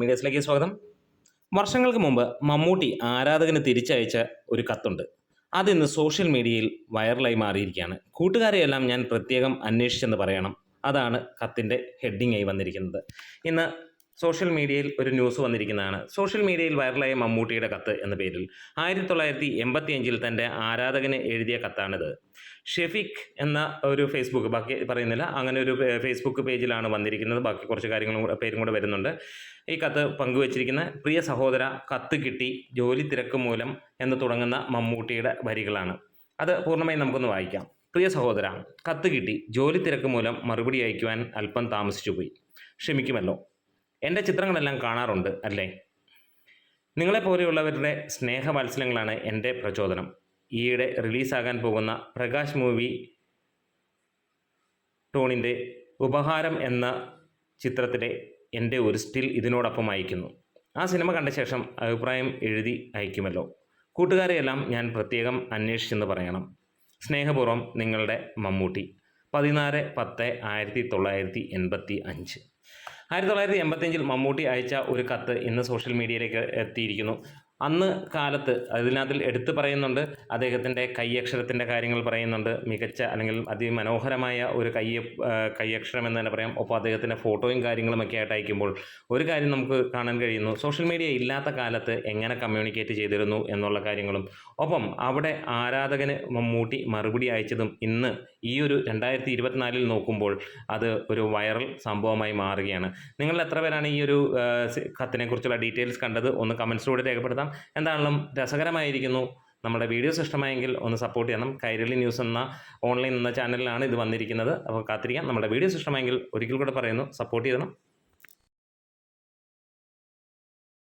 മീഡിയസിലേക്ക് സ്വാഗതം. വർഷങ്ങൾക്ക് മുമ്പ് മമ്മൂട്ടി ആരാധകന് തിരിച്ചയച്ച ഒരു കത്തുണ്ട്. അതിന്ന് സോഷ്യൽ മീഡിയയിൽ വൈറലായി മാറിയിരിക്കുകയാണ്. കൂട്ടുകാരെയെല്ലാം ഞാൻ പ്രത്യേകം അന്വേഷിച്ചെന്ന് പറയണം. അതാണ് കത്തിന്റെ ഹെഡിങ്ങായി വന്നിരിക്കുന്നത്. ഇന്ന് സോഷ്യൽ മീഡിയയിൽ ഒരു ന്യൂസ് വന്നിരിക്കുന്നതാണ്. സോഷ്യൽ മീഡിയയിൽ വൈറലായ മമ്മൂട്ടിയുടെ കത്ത് എന്ന പേരിൽ. ആയിരത്തി തൊള്ളായിരത്തി എൺപത്തി അഞ്ചിൽ തന്റെ ആരാധകന് എഴുതിയ കത്താണിത്. ഷെഫിഖ് എന്ന ഒരു ഫേസ്ബുക്ക് ബാക്കി പറയുന്നില്ല അങ്ങനെ ഒരു ഫേസ്ബുക്ക് പേജിലാണ് വന്നിരിക്കുന്നത്. ബാക്കി കുറച്ച് കാര്യങ്ങളും പേരും കൂടെ വരുന്നുണ്ട്. ഈ കത്ത് പങ്കുവച്ചിരിക്കുന്ന പ്രിയ സഹോദര കത്ത് കിട്ടി ജോലി തിരക്ക് മൂലം എന്ന് തുടങ്ങുന്ന മമ്മൂട്ടിയുടെ വരികളാണ്. അത് പൂർണമായും നമുക്കൊന്ന് വായിക്കാം. പ്രിയ സഹോദര കത്ത് കിട്ടി ജോലി തിരക്ക് മൂലം മറുപടി അയക്കുവാൻ അല്പം താമസിച്ചു പോയി ക്ഷമിക്കുമല്ലോ. എന്റെ ചിത്രങ്ങളെല്ലാം കാണാറുണ്ട് അല്ലേ? നിങ്ങളെപ്പോലെയുള്ളവരുടെ സ്നേഹവാത്സല്യങ്ങളാണ് എന്റെ പ്രചോദനം. ഈയിടെ റിലീസാകാൻ പോകുന്ന പ്രകാശ് മൂവി ടോണിന്റെ ഉപഹാരം എന്ന ചിത്രത്തിലെ എന്റെ ഒരു സ്റ്റിൽ ഇതിനോടൊപ്പം അയക്കുന്നു ആ സിനിമ കണ്ട ശേഷം അഭിപ്രായം എഴുതി അയക്കുമല്ലോ. കൂട്ടുകാരെയെല്ലാം ഞാൻ പ്രത്യേകം അന്വേഷിച്ചെന്ന് പറയണം. സ്നേഹപൂർവം നിങ്ങളുടെ മമ്മൂട്ടി. പതിനാല് പത്ത് ആയിരത്തി തൊള്ളായിരത്തി എൺപത്തി അഞ്ച്. ആയിരത്തി തൊള്ളായിരത്തി എൺപത്തിയഞ്ചിൽ മമ്മൂട്ടി അയച്ച ഒരു കത്ത് ഇന്ന് സോഷ്യൽ മീഡിയയിലേക്ക് എത്തിയിരിക്കുന്നു. അന്ന് കാലത്ത് അതിനകത്തിൽ എടുത്തു പറയുന്നുണ്ട്. അദ്ദേഹത്തിന്റെ കൈയക്ഷരത്തിന്റെ കാര്യങ്ങൾ പറയുന്നുണ്ട്. മികച്ച അല്ലെങ്കിൽ അതിമനോഹരമായ ഒരു കൈ കയ്യക്ഷരം കൈയക്ഷരം എന്ന് തന്നെ പറയാം. ഒപ്പം അദ്ദേഹത്തിന്റെ ഫോട്ടോയും കാര്യങ്ങളും ഒക്കെ ആയിട്ട് അയക്കുമ്പോൾ ഒരു കാര്യം നമുക്ക് കാണാൻ കഴിയുന്നു. സോഷ്യൽ മീഡിയ ഇല്ലാത്ത കാലത്ത് എങ്ങനെ കമ്മ്യൂണിക്കേറ്റ് ചെയ്തിരുന്നു എന്നുള്ള കാര്യങ്ങളും ഒപ്പം അവിടെ ആരാധകന് മമ്മൂട്ടി മറുപടി അയച്ചതും ഇന്ന് ഈ ഒരു രണ്ടായിരത്തി ഇരുപത്തിനാലിൽ നോക്കുമ്പോൾ അത് ഒരു വൈറൽ സംഭവമായി മാറുകയാണ്. നിങ്ങൾ എത്ര പേരാണ് ഈ ഒരു കത്തിനെക്കുറിച്ചുള്ള ഡീറ്റെയിൽസ് കണ്ടത്? ഒന്ന് കമൻസിലൂടെ രേഖപ്പെടുത്താം. എന്താണെങ്കിലും രസകരമായിരിക്കുന്നു. നമ്മുടെ വീഡിയോസ് ഇഷ്ടമായെങ്കിൽ ഒന്ന് സപ്പോർട്ട് ചെയ്യണം. കൈരളി ന്യൂസ് എന്ന ഓൺലൈൻ എന്ന ചാനലിലാണ് ഇത് വന്നിരിക്കുന്നത്. അപ്പോൾ കാത്തിരിക്കാം. നമ്മുടെ വീഡിയോസ് ഇഷ്ടമായെങ്കിൽ ഒരിക്കൽ കൂടെ പറയുന്നു. സപ്പോർട്ട് ചെയ്യണം.